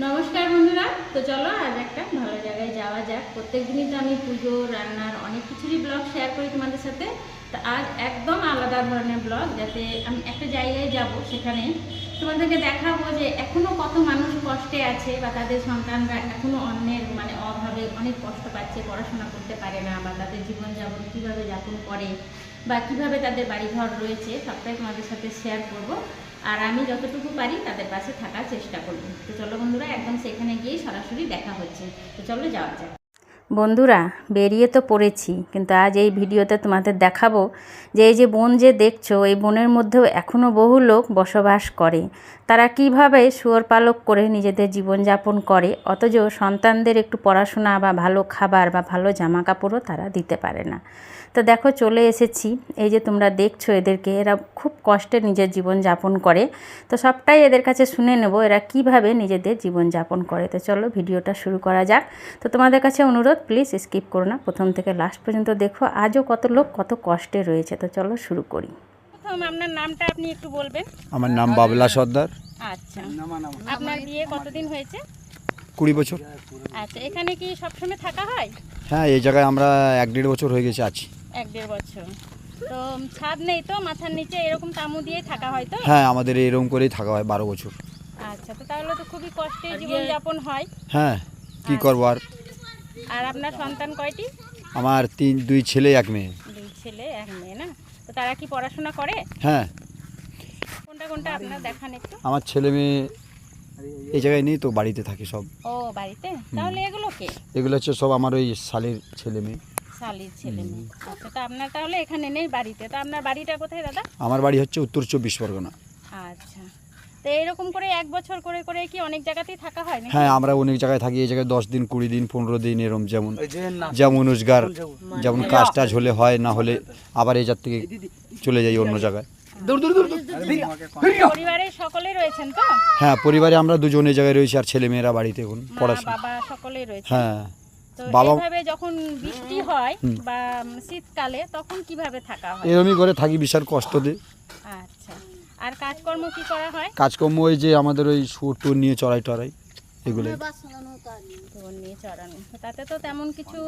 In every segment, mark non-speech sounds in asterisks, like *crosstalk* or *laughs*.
নমস্কার বন্ধুরা, তো চলো আজ একটা ভালো জায়গায় যাওয়া যাক। প্রত্যেক দিনই তো আমি পুজো, রান্নার অনেক কিছুরই ব্লগ শেয়ার করি তোমাদের সাথে। তো আজ একদম আলাদা ধরনের ব্লগ যাতে আমি একটা জায়গায় যাব সেখানে তোমাদেরকে দেখাবো যে এখনও কত মানুষ কষ্টে আছে বা তাদের সন্তানরা এখনও অন্যের মানে অভাবে অনেক কষ্ট পাচ্ছে, পড়াশোনা করতে পারে না বা তাদের জীবনযাপন কীভাবে যাপন করে বা কীভাবে তাদের বাড়িঘর রয়েছে, সবটাই তোমাদের সাথে শেয়ার করব। আর আমি যতটুকু পারি তাদের পাশে থাকার চেষ্টা করব। তো চলো বন্ধুরা, একদম সেখানে গিয়ে সরাসরি দেখা হচ্ছে। তো চলো যাওয়া যাক। বন্ধুরা, বেরিয়ে তো পড়েছি, কিন্তু আজ এই ভিডিওতে তোমাদের দেখাবো যে এই যে বন যে দেখছ, এই বনের মধ্যেও এখনও বহু লোক বসবাস করে। তারা কীভাবে শুয়োর পালক করে নিজেদের জীবনযাপন করে, অথচ সন্তানদের একটু পড়াশোনা বা ভালো খাবার বা ভালো জামা কাপড়ও তারা দিতে পারে না। তো দেখো চলে এসেছি। এই যে তোমরা দেখছ এদেরকে এরা খুব কষ্টে নিজের জীবন যাপন করে। তো সবটাই এদের কাছে শুনে নেব এরা কীভাবে নিজেদের জীবন যাপন করে। তো চলো ভিডিওটা শুরু করা যাক। তো তোমাদের কাছে অনুরোধ প্লিজ স্কিপ করো না। প্রথম থেকে লাস্ট পর্যন্ত দেখো আজও কত লোক কত কষ্টে রয়েছে। তো চলো শুরু করি। প্রথম আপনার নামটা আপনি একটু বলবেন? আমার নাম বাবলা সর্দার। আচ্ছা। আপনার বিয়ে কতদিন হয়েছে? কুড়ি বছর। আচ্ছা এখানে কি সবসময় থাকা হয়? হ্যাঁ এই জায়গায় আমরা এক দেড় বছর হয়ে গেছে আছি। এক দেড় বছর। তো ছাদ নেই তো মাথার নিচে এরকম তামু দিয়ে থাকা হয় তো? হ্যাঁ আমাদের এরকম করেই থাকা হয় বারো বছর। আচ্ছা তো তাহলে তো খুবই কষ্টে জীবনযাপন হয়। হ্যাঁ কি করব আর? আর আপনার সন্তান কয়টি? আমার তিন দুই ছেলে এক মেয়ে। দুই ছেলে এক মেয়ে না? তো তারা কি পড়াশোনা করে? হ্যাঁ। কোনটা কোনটা আপনার দেখান একটু। আমার ছেলে মেয়ে এই জায়গায় নেই তো বাড়িতে থাকে সব। ও বাড়িতে? তাহলে এগুলো কে? এগুলো হচ্ছে সব আমার ওই শালের ছেলে মেয়ে। শালির ছেলে মেয়ে। আচ্ছা তো আপনার তাহলে এখানে নেই বাড়িতে? তো আপনার বাড়িটা কোথায় দাদা? আমার বাড়ি হচ্ছে উত্তর চব্বিশ পরগনা। আচ্ছা। তো এরকম করে এক বছর করে করে কি অনেক জায়গাতেই থাকা হয় নাকি? হ্যাঁ আমরা অনেক জায়গায় থাকি। এই জায়গায় দশ দিন কুড়ি দিন পনেরো দিন এরম যেমন। যেমন রোজগার যেমন। কাজ টাজ হলে হয় না হলে আবার এই জাত থেকে চলে যাই অন্য জায়গায়। পরিবারের সকলে রয়েছেন তো? হ্যাঁ পরিবারে আমরা দুজন এই জায়গায় রয়েছি আর ছেলে মেয়েরা বাড়িতে এখন পড়াশোনা। বাবা সকলেই রয়েছে হ্যাঁ বাবা- যখন বৃষ্টি হয় বা শীতকালে তখন কীভাবে থাকা হয়? এরমই করে থাকি বিশাল কষ্ট দিয়ে। আচ্ছা। আর কাজকর্ম কি করা হয়? কাজকর্ম ওই যে আমাদের ওই সুর টুর নিয়ে চড়াই টড়াই নিয়ে চড়ানো। তাতে তো তেমন কিছু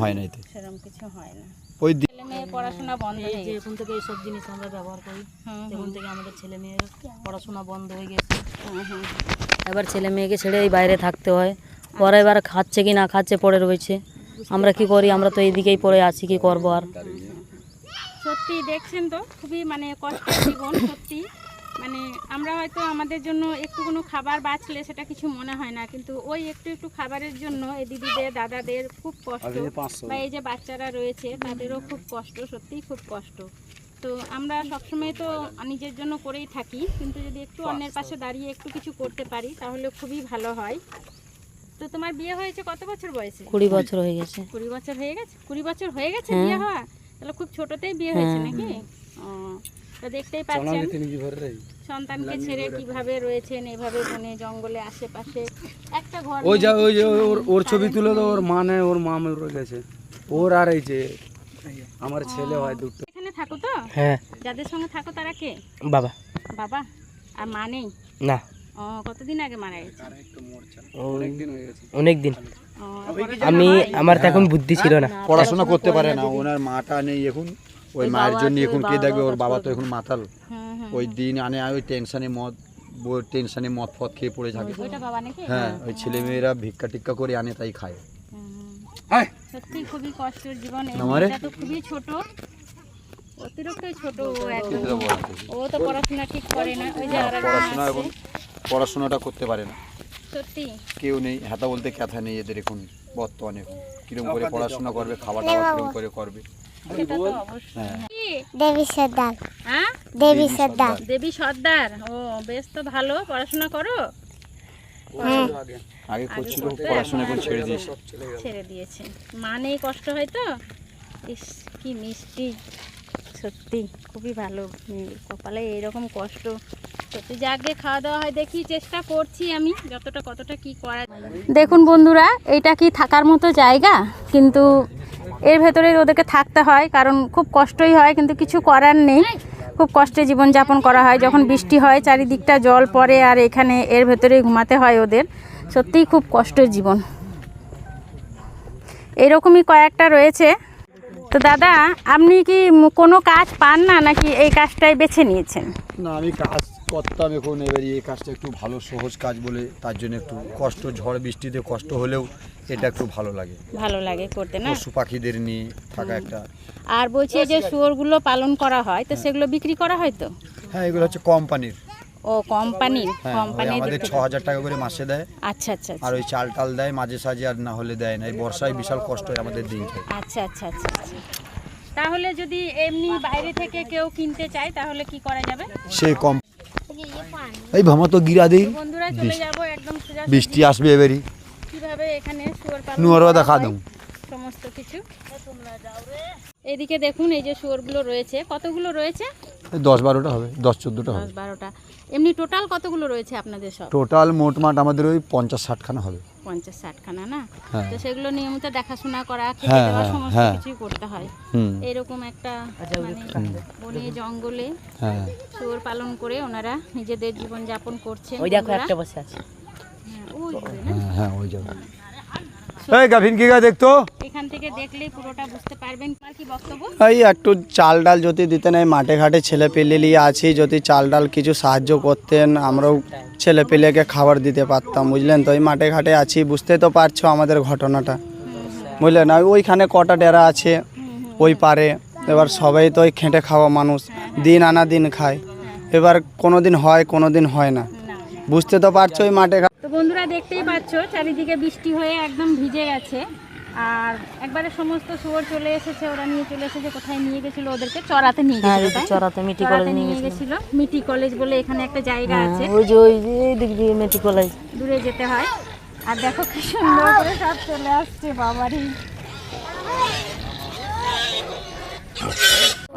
হয় না এতে সেরকম কিছু হয় না। ওই ছেলে মেয়ের পড়াশোনা বন্ধ হয়ে গেছে। এখন থেকে এইসব জিনিস আমরা ব্যবহার করি। এখন থেকে আমাদের ছেলে মেয়ের পড়াশোনা বন্ধ হয়ে গেছে। এবার ছেলে মেয়েকে ছেড়ে এই বাইরে থাকতে হয়। ওরা এবার খাচ্ছে কি না খাচ্ছে পড়ে রয়েছে। আমরা কি করি? আমরা তো এইদিকেই পড়ে আছি কি করব আর? সত্যি দেখছেন তো? খুবই মানে কষ্টের জীবন সত্যি। আমরা হয়তো আমাদের জন্য একটু কোনো খাবার বাঁচলে সেটা কিছু মনে হয় না কিন্তু ওই একটু একটু খাবারের জন্য এই দিদিদের দাদাদের খুব কষ্ট বা এই যে বাচ্চারা রয়েছে তাদেরও খুব কষ্ট সত্যিই খুব কষ্ট। তো আমরা সবসময় তো নিজের জন্য করেই থাকি কিন্তু যদি একটু অন্যের পাশে দাঁড়িয়ে একটু কিছু করতে পারি তাহলে খুবই ভালো হয়। তো তোমার বিয়ে হয়েছে কত বছর বয়সে? কুড়ি বছর হয়ে গেছে। কুড়ি বছর হয়ে গেছে? কুড়ি বছর হয়ে গেছে হ্যাঁ। বিয়ে হওয়া? তাহলে খুব ছোটতেই বিয়ে হয়েছে হ্যাঁ, নাকি? ও তো দেখতেই পাচ্ছেন সন্তানকে ছেড়ে কীভাবে রয়েছেন এভাবে বনে জঙ্গলে আশেপাশে একটা ঘর ওই যা ওই যে ওর ছবি তুলে তো ওর মা নেই ওর মা মরে গেছে। ওর আর এই যে আমার ছেলে হয় দুটো। এখানে থাকো তো? হ্যাঁ। যাদের সঙ্গে থাকো তারা কে? বাবা। বাবা? আর মা নেই? না। ও কতদিন আগে মারা গেছে? হয়ে অনেক দিন আমি আমার তো এখন বুদ্ধি ছিল না। পড়াশোনা করতে পারে না। ওনার মাটা নেই এখন। ওই মায়ের জন্য এখন কে দেখবে? ওর বাবা তো এখন মাতাল। হুম, হুম। ওই দিন আনে ওই টেনশনে মদ টেনশনে মদ ফদ খেয়ে পড়ে থাকে। ওইটা বাবা নাকি? হ্যাঁ ওই ছেলে মেয়েরা ভিক্ষা টিক্ষা করে আনে তাই খায়। সত্যি খুবই কষ্টের জীবন। এই আমারে? মেয়েটা তো খুবই ছোট। অতিরিক্তই ছোট ও একদম ও তো পড়াশোনা ঠিক করে না ওই যে পড়াশোনা এখন পড়াশোনাটা করতে পারে না। সত্যি। কেউ নেই হাতা বলতে ক্যাথা নেই এদের এখন বর্তমানে এখন। কিরম করে পড়াশোনা করবে খাওয়া দাওয়া কিরম করে করবে। সেটা তো অবশ্যই। হ্যাঁ। দেবী সর্দার। হ্যাঁ? দেবী সর্দার। দেবী সর্দার। ও বেশ তো ভালো। পড়াশোনা করো? আগে। করছিল পড়াশোনা এখন ছেড়ে দিয়েছে। ছেড়ে দিয়েছে। মা নেই কষ্ট হয় তো? ইস কি মিষ্টি। সত্যি খুবই ভালো। কপালে এরকম কষ্ট। সত্যি যাকে খাওয়া দাওয়া হয় দেখি চেষ্টা করছি আমি যতটা কতটা কি করা দেখুন বন্ধুরা এটা কি থাকার মতো জায়গা? কিন্তু এর ভেতরে ওদেরকে থাকতে হয়, কারণ খুব কষ্টই হয়, কিন্তু কিছু করার নেই। খুব কষ্টে জীবনযাপন করা হয়, যখন বৃষ্টি হয়, চারিদিকটা জল পড়ে আর এখানে এর ভেতরে ঘুমাতে হয় ওদের। সত্যিই খুব কষ্টের জীবন। এরকমই কয়েকটা রয়েছে। তো দাদা, আপনি কি কোনো কাজ পান না, নাকি এই কাজটাই বেছে নিয়েছেন? না, আমি কাজ করতাম এখন, এবারে এই কাজটা একটু ভালো, সহজ কাজ বলে, তার জন্য একটু কষ্ট, ঝড়, বৃষ্টিতে কষ্ট হলেও এটা একটু ভালো লাগে। ভালো লাগে করতে না? পশু পাখিদের নিয়ে থাকা একটা আর বলছি যে শুয়োরগুলো পালন করা হয় তো সেগুলো বিক্রি করা হয় তো? হ্যাঁ এগুলো হচ্ছে কোম্পানির। ও কোম্পানির? হ্যাঁ ওই কোম্পানির আমাদের ছ হাজার টাকা করে মাসে দেয়। আচ্ছা আচ্ছা আর ওই চাল টাল দেয় মাঝে সাঝে আর না হলে দেয় না। এই বর্ষায় বিশাল কষ্ট হয় আমাদের দিন আচ্ছা আচ্ছা আচ্ছা আচ্ছা। তাহলে যদি এমনি বাইরে থেকে কেউ কিনতে চায় তাহলে কি করা যাবে? সেই কম এই ভামা তো গিরা দিই বন্ধুরা চলে যাব একদম বৃষ্টি আসবে এবারই। কীভাবে এখানে শুয়োর পালন নুয়ারও দেখা দাও। সমস্ত কিছু। এদিকে দেখুন এই যে শুয়োরগুলো রয়েছে। কতগুলো রয়েছে? দশ বারোটা হবে দশ চোদ্দোটা হবে। দশ বারোটা। এমনি টোটাল কতগুলো রয়েছে আপনাদের সব? টোটাল মোটমাট আমাদের ওই পঞ্চাশ ষাটখানা হবে। পঞ্চাশ ষাটখানা না? হ্যাঁ। তো সেগুলো নিয়মিত দেখাশোনা করা খেতে হ্যাঁ, দেওয়া হ্যাঁ, সমস্ত। কিছুই করতে হয়। এরকম একটা মানে বনে জঙ্গলে হ্যাঁ। শুয়োর পালন করে ওনারা নিজেদের জীবন যাপন করছেন ওই দেখো একটা বসে আছে। হ্যাঁ, ওই দূরে না? হ্যাঁ ওই যাবে এই গাভিন কি গা দেখতো? এখান থেকে দেখলেই পুরোটা বুঝতে পারবেন। আর কি বক্তব্য? এই একটু চাল ডাল যদি দিতেন এই মাঠে ঘাটে ছেলে পেলে নিয়ে আছি যদি চাল ডাল কিছু সাহায্য করতেন আমরাও ছেলে পেলেকে খাবার দিতে পারতাম বুঝলেন তো? এই মাঠে ঘাটে আছি বুঝতে তো পারছ আমাদের ঘটনাটা বুঝলেন? আর ওইখানে কটা ডেরা আছে ওই পারে। এবার সবাই তো ওই খেঁটে খাওয়া মানুষ দিন আনা দিন খায়। এবার কোনো দিন হয় কোনো দিন হয় না। বুঝতে তো পারছ ওই মাঠে ঘাটে বন্ধুরা দেখতেই পাচ্ছ চারিদিকে বৃষ্টি হয়ে একদম ভিজে গেছে। আর একবারে সমস্ত শুয়োর চলে এসেছে ওরা নিয়ে চলে এসেছে কোথায় নিয়ে গেছিল ওদেরকে? চড়াতে নিয়ে হ্যাঁ, গেছিল? চড়াতে মিটি কলেজ নিয়ে গেছিল। মিটি কলেজ বলে এখানে একটা জায়গা আছে। ওই যে ওই দিক দিয়ে মেটি কলেজ। দূরে যেতে হয়। আর দেখো কি সুন্দর করে সব চলে আসছে বাবারই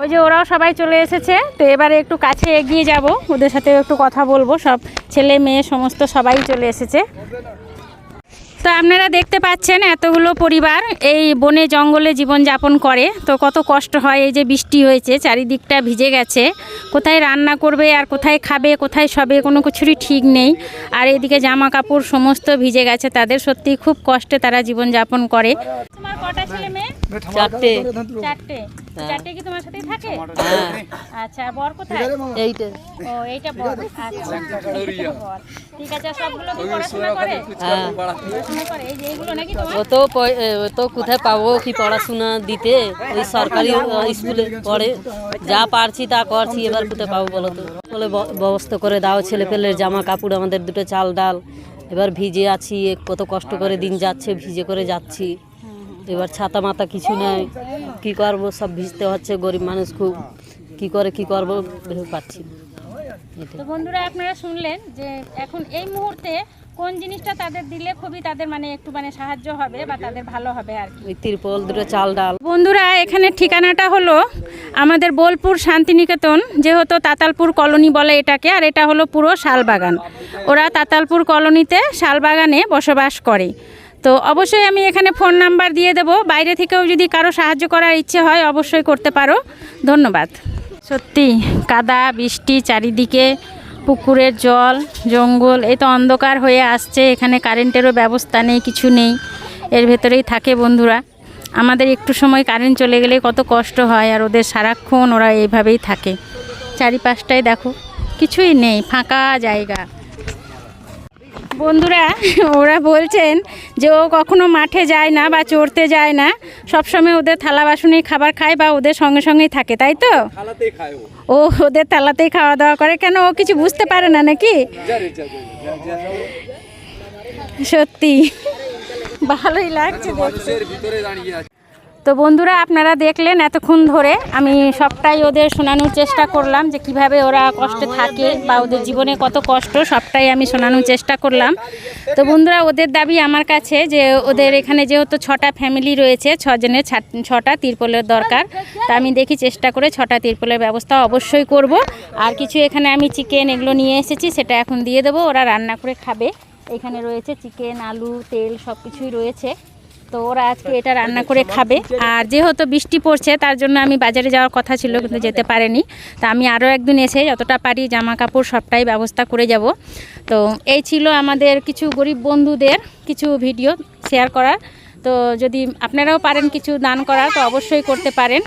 ওই যে ওরাও সবাই চলে এসেছে, তো এবারে একটু কাছে এগিয়ে যাব, ওদের সাথে একটু কথা বলব, সব ছেলে মেয়ে সমস্ত সবাই চলে এসেছে। তো আপনারা দেখতে পাচ্ছেন এতগুলো পরিবার এই বনে জঙ্গলে জীবনযাপন করে, তো কত কষ্ট হয় এই যে বৃষ্টি হয়েছে, চারিদিকটা ভিজে গেছে, কোথায় রান্না করবে আর কোথায় খাবে, কোথায় সবে কোনো কিছুরই ঠিক নেই, আর এদিকে জামা কাপড় সমস্ত ভিজে গেছে, তাদের সত্যি খুব কষ্টে তারা জীবনযাপন করে তোমার কটা ছেলে মেয়ে চারটে। চারটে। চারটে কি তোমার সাথেই থাকে? আচ্ছা বর কোথায়? এইটা। ও এইটা বর। আচ্ছা ঠিক আছে সবগুলো কি পড়াশোনা করে? হ্যাঁ। পড়াশোনা করে। এই যে এগুলো নাকি তোমার? ও তো ও তো কোথায় পাবো কি পড়াশোনা দিতে? ওই সরকারি স্কুলে পড়ে। যা পারছি তা করছি এবার কোথায় পাবো বলো তো? বলে ব- ব্যবস্থা করে দাও ছেলে পেলের জামা কাপড় আমাদের দুটো চাল ডাল। এবার ভিজে আছি কত কষ্ট করে দিন যাচ্ছে ভিজে করে যাচ্ছি। এবার ছাতা মাতা কিছু নেই। কি করব সব ভিজতে হচ্ছে গরিব মানুষ খুব। কি করে কি করব ভেবে পাচ্ছি। তো বন্ধুরা আপনারা শুনলেন যে এখন এই মুহূর্তে কোন জিনিসটা তাদের দিলে খুবই তাদের মানে একটু মানে সাহায্য হবে বা তাদের ভালো হবে আর কি। তিরপল দুটো চাল ডাল। বন্ধুরা এখানে ঠিকানাটা হলো আমাদের বোলপুর শান্তিনিকেতন যেহেতু তাতালপুর কলোনি বলে এটাকে আর এটা হলো পুরো শালবাগান। ওরা তাতালপুর কলোনিতে শালবাগানে বসবাস করে। তো অবশ্যই আমি এখানে ফোন নাম্বার দিয়ে দেবো। বাইরে থেকেও যদি কারও সাহায্য করার ইচ্ছে হয়, অবশ্যই করতে পারো। ধন্যবাদ। সত্যি, কাদা, বৃষ্টি, চারিদিকে পুকুরের জল, জঙ্গল, এই তো অন্ধকার হয়ে আসছে। এখানে কারেন্টেরও ব্যবস্থা নেই, কিছু নেই। এর ভেতরেই থাকে বন্ধুরা। আমাদের একটু সময় কারেন্ট চলে গেলে কত কষ্ট হয়, আর ওদের সারাক্ষণ ওরা এইভাবেই থাকে। চারিপাশটায় দেখো, কিছুই নেই, ফাঁকা জায়গা। বন্ধুরা ওরা বলছেন যে ও কখনো মাঠে যায় না বা চড়তে যায় না। সবসময় ওদের থালা বাসনেই খাবার খায় বা ওদের সঙ্গে সঙ্গেই থাকে তাই তো? ও। ওদের থালাতেই খাওয়া দাওয়া করে। কেন ও কিছু বুঝতে পারে না নাকি? সত্যি ভালোই লাগছে ভিতরে দাঁড়িয়ে আছে। তো বন্ধুরা, আপনারা দেখলেন এতক্ষণ ধরে আমি সবটাই ওদের শোনানোর চেষ্টা করলাম যে কীভাবে ওরা কষ্টে থাকে বা ওদের জীবনে কত কষ্ট, সবটাই আমি শোনানোর চেষ্টা করলাম। তো বন্ধুরা, ওদের দাবি আমার কাছে যে ওদের এখানে যেহেতু ছটা ফ্যামিলি রয়েছে ছজনের ছটা তিরপলের দরকার। তা আমি দেখি চেষ্টা করে ছটা তিরপলের ব্যবস্থা অবশ্যই করব। আর কিছু এখানে আমি চিকেন এগুলো নিয়ে এসেছি, সেটা এখন দিয়ে দেবো। ওরা রান্না করে খাবে। এখানে রয়েছে চিকেন, আলু, তেল সব কিছুই রয়েছে। তো ওরা আজকে এটা রান্না করে খাবে। আর যেহেতু বৃষ্টি পড়ছে, তার জন্য আমি বাজারে যাওয়ার কথা ছিল, কিন্তু যেতে পারেনি। তা আমি আরও একদিন এসে যতটা পারি জামা কাপড় সবটাই ব্যবস্থা করে যাব। তো এই ছিল আমাদের কিছু গরিব বন্ধুদের কিছু ভিডিও শেয়ার করার। তো যদি আপনারাও পারেন কিছু দান করার, তো অবশ্যই করতে পারেন।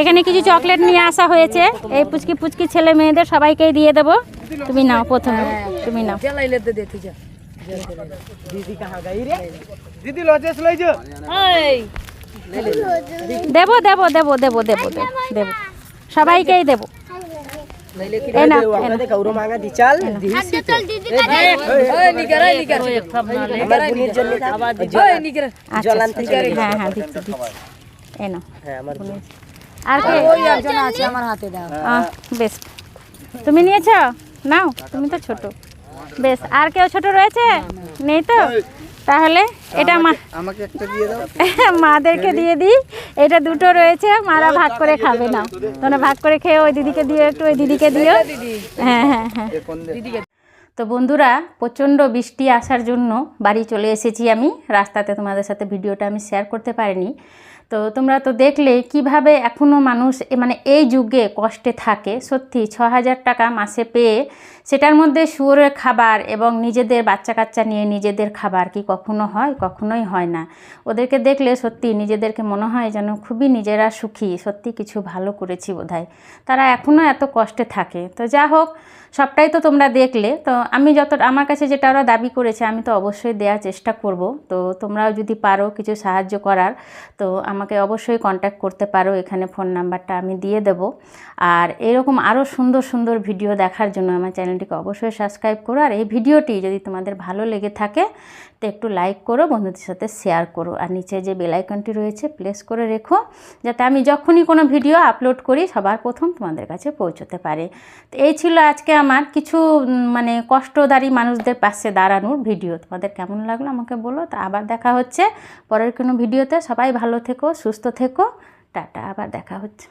এখানে কিছু চকলেট নিয়ে আসা হয়েছে। এই পুচকি পুচকি ছেলে মেয়েদের সবাইকেই দিয়ে দেবো। তুমি নাও প্রথমে। তুমি নাও। দিদি লজেস লইছো দেবো দেবো দেবো দেবো দেবো দেবো দেবো সবাইকেই তুমি নিয়েছো নাও তুমি তো ছোট বেশ আর কেউ ছোট রয়েছে? নেই তো? তাহলে এটা মা আমাকে একটা দিয়ে দাও। *laughs* মাদেরকে দিয়ে দিই। এটা দুটো রয়েছে মারা ভাগ করে খাবে না। তোমরা ভাগ করে খেয়ে ওই দিদিকে দিও একটু ওই দিদিকে দিও। হ্যাঁ হ্যাঁ হ্যাঁ। তো বন্ধুরা প্রচণ্ড বৃষ্টি আসার জন্য বাড়ি চলে এসেছি আমি। রাস্তাতে তোমাদের সাথে ভিডিওটা আমি শেয়ার করতে পারিনি। তো তোমরা তো দেখলে কীভাবে এখনও মানুষ এ মানে এই যুগে কষ্টে থাকে। সত্যি ছ হাজার টাকা মাসে পেয়ে সেটার মধ্যে শুয়োরের খাবার এবং নিজেদের বাচ্চা কাচ্চা নিয়ে নিজেদের খাবার কি কখনো হয়? কখনোই হয় না। ওদেরকে দেখলে সত্যি নিজেদেরকে মনে হয় যেন খুবই নিজেরা সুখী। সত্যি কিছু ভালো করেছি বোধহয়। তারা এখনও এত কষ্টে থাকে। তো যা হোক, সবটাই তো তোমরা দেখলে। তো আমি যত, আমার কাছে যেটা ওরা দাবি করেছে, আমি তো অবশ্যই দেওয়ার চেষ্টা করব। তো তোমরাও যদি পারো কিছু সাহায্য করার, তো আমাকে অবশ্যই কন্ট্যাক্ট করতে পারো। এখানে ফোন নাম্বারটা আমি দিয়ে দেব। আর এরকম আরও সুন্দর সুন্দর ভিডিও দেখার জন্য আমার চ্যানেলটিকে অবশ্যই সাবস্ক্রাইব করো। আর এই ভিডিওটি যদি তোমাদের ভালো লেগে থাকে, তো একটু লাইক করো, বন্ধুদের সাথে শেয়ার করো। আর নিচে যে বেলাইকনটি রয়েছে, প্লেস করে রেখো, যাতে আমি যখনই কোনো ভিডিও আপলোড করি, সবার প্রথম তোমাদের কাছে পৌঁছতে পারে। তো এই ছিল আজকে আমার কিছু মানে কষ্টদারী মানুষদের পাশে দাঁড়ানোর ভিডিও। তোমাদের কেমন লাগল আমাকে বলো। তো আবার দেখা হচ্ছে পরের কোনো ভিডিওতে। সবাই ভালো থেকো, সুস্থ থেকো। টাটা, আবার দেখা হচ্ছে।